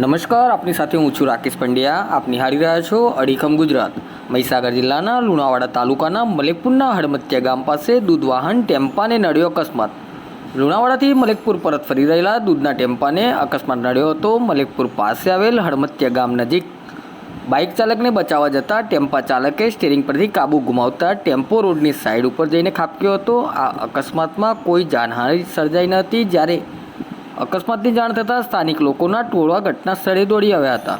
નમસ્કાર, આપની સાથે હું છું રાકેશ પંડ્યા. આપ નિહાળી રહ્યા છો અડીખમ ગુજરાત. મહીસાગર જિલ્લાના લુણાવાડા તાલુકાના મલેકપુરના હડમત્યા ગામ પાસે દૂધ વાહન, ટેમ્પાને નડ્યો અકસ્માત. લુણાવાડાથી મલેકપુર પરત ફરી રહેલા દૂધના ટેમ્પાને અકસ્માત નડ્યો હતો. મલેકપુર પાસે આવેલ હડમત્યા ગામ નજીક બાઇક ચાલકને બચાવવા જતાં ટેમ્પા ચાલકે સ્ટેરિંગ પરથી કાબુ ગુમાવતા ટેમ્પો રોડની સાઇડ ઉપર જઈને ખાબક્યો હતો. આ અકસ્માતમાં કોઈ જાનહાનિ સર્જાઈ ન હતી. જ્યારે અકસ્માતની જાણ થતાં સ્થાનિક લોકોના ટોળા ઘટના સ્થળે દોડી આવ્યા હતા.